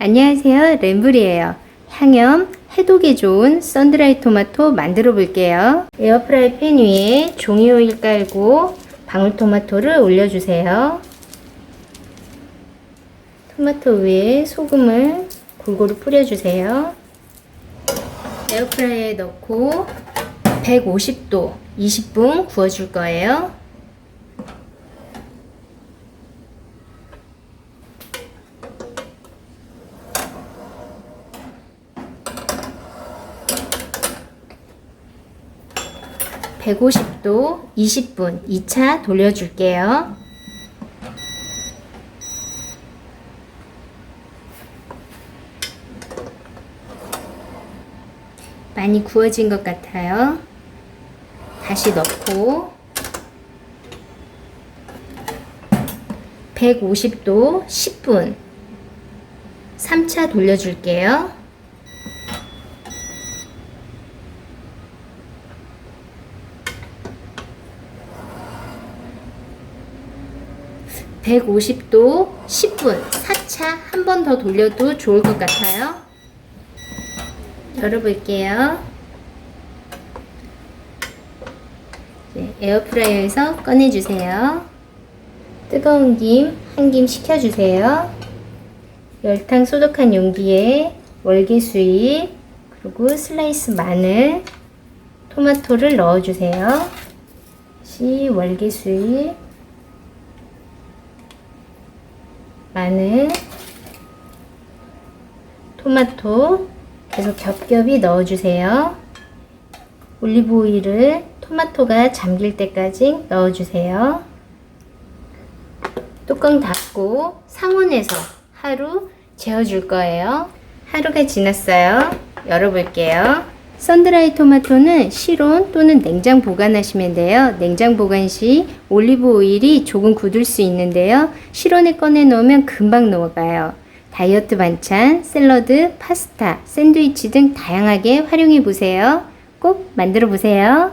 안녕하세요. 램블이에요. 향염, 해독에 좋은 썬드라이 토마토 만들어 볼게요. 에어프라이 팬 위에 종이 오일 깔고 방울토마토를 올려주세요. 토마토 위에 소금을 골고루 뿌려주세요. 에어프라이어에 넣고 150도 20분 구워줄 거예요. (150도) (20분) (2차) 돌려줄게요. 많이 구워진 것 같아요. 다시 넣고 150도 10분 3차 돌려줄게요. (150도) 10분 4차 한 번 더 돌려도 좋을 것 같아요. 열어볼게요. 네, 에어프라이어에서 꺼내주세요. 뜨거운 김 한 김 식혀주세요. 열탕 소독한 용기에 월계수잎 그리고 슬라이스 마늘 토마토를 넣어주세요. 다시 월계수잎 마늘 토마토 계속 겹겹이 넣어주세요. 올리브 오일을 토마토가 잠길 때까지 넣어주세요. 뚜껑 닫고 상온에서 하루 재워줄 거예요. 하루가 지났어요. 열어볼게요. 썬드라이 토마토는 실온 또는 냉장 보관하시면 돼요. 냉장 보관 시 올리브 오일이 조금 굳을 수 있는데요. 실온에 꺼내 놓으면 금방 녹아요. 다이어트 반찬, 샐러드, 파스타, 샌드위치 등 다양하게 활용해 보세요. 꼭 만들어 보세요.